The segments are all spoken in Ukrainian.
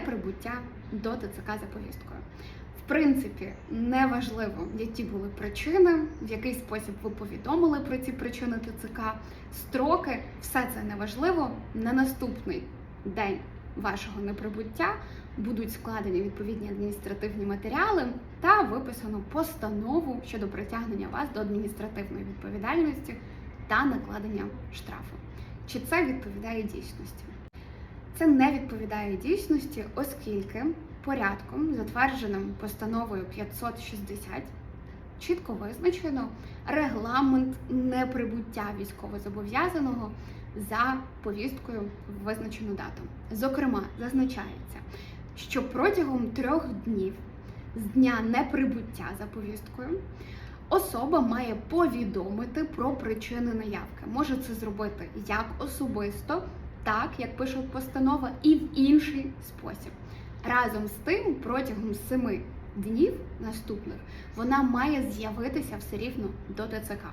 неприбуття до ТЦК за повісткою. В принципі, неважливо, які були причини, в який спосіб ви повідомили про ці причини ТЦК, строки, все це неважливо. На наступний день вашого неприбуття будуть складені відповідні адміністративні матеріали та виписано постанову щодо притягнення вас до адміністративної відповідальності та накладення штрафу. Чи це відповідає дійсності? Це не відповідає дійсності, оскільки порядком, затвердженим постановою 560, чітко визначено регламент неприбуття військовозобов'язаного за повісткою в визначену дату. Зокрема, зазначається, що протягом трьох днів з дня неприбуття за повісткою особа має повідомити про причини наявки. Може це зробити як особисто, так як пише постанова, і в інший спосіб. Разом з тим, протягом семи днів наступних вона має з'явитися все рівно до ТЦК.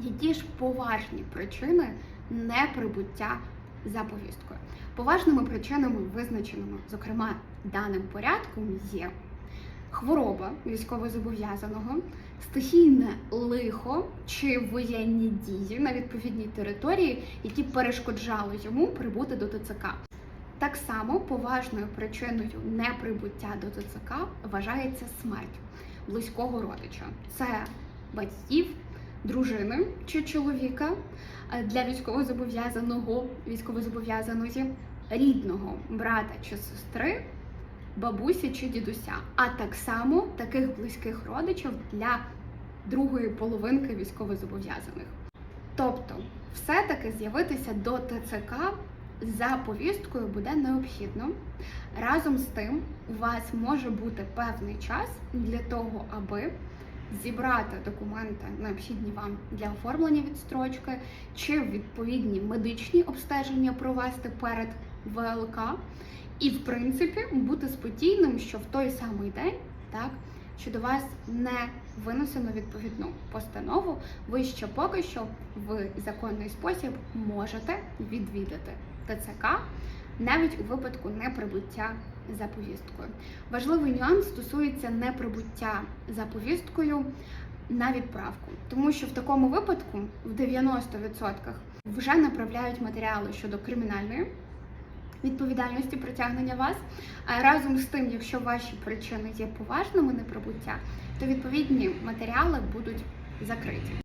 Які ж поважні причини неприбуття за повісткою? Поважними причинами, визначеними, зокрема, даним порядком, є хвороба військовозобов'язаного, стихійне лихо чи воєнні дії на відповідній території, які перешкоджали йому прибути до ТЦК. Так само поважною причиною неприбуття до ТЦК вважається смерть близького родича. Це батьків, дружини чи чоловіка е, для військовозобов'язаного, військовозобов'язаної, рідного брата чи сестри, бабусі чи дідуся, а так само таких близьких родичів для другої половинки військовозобов'язаних. Тобто, все-таки з'явитися до ТЦК за повісткою буде необхідно. Разом з тим, у вас може бути певний час для того, аби зібрати документи, необхідні вам для оформлення відстрочки, чи відповідні медичні обстеження провести перед ВЛК, і, в принципі, бути спокійним, що в той самий день, так, що до вас не винесено відповідну постанову, ви ще поки що в законний спосіб можете відвідати ТЦК навіть у випадку неприбуття за повісткою. Важливий нюанс стосується неприбуття за повісткою на відправку, тому що в такому випадку в 90% вже направляють матеріали щодо кримінальної відповідальності притягнення вас. А разом з тим, якщо ваші причини є поважними неприбуття, то відповідні матеріали будуть закриті.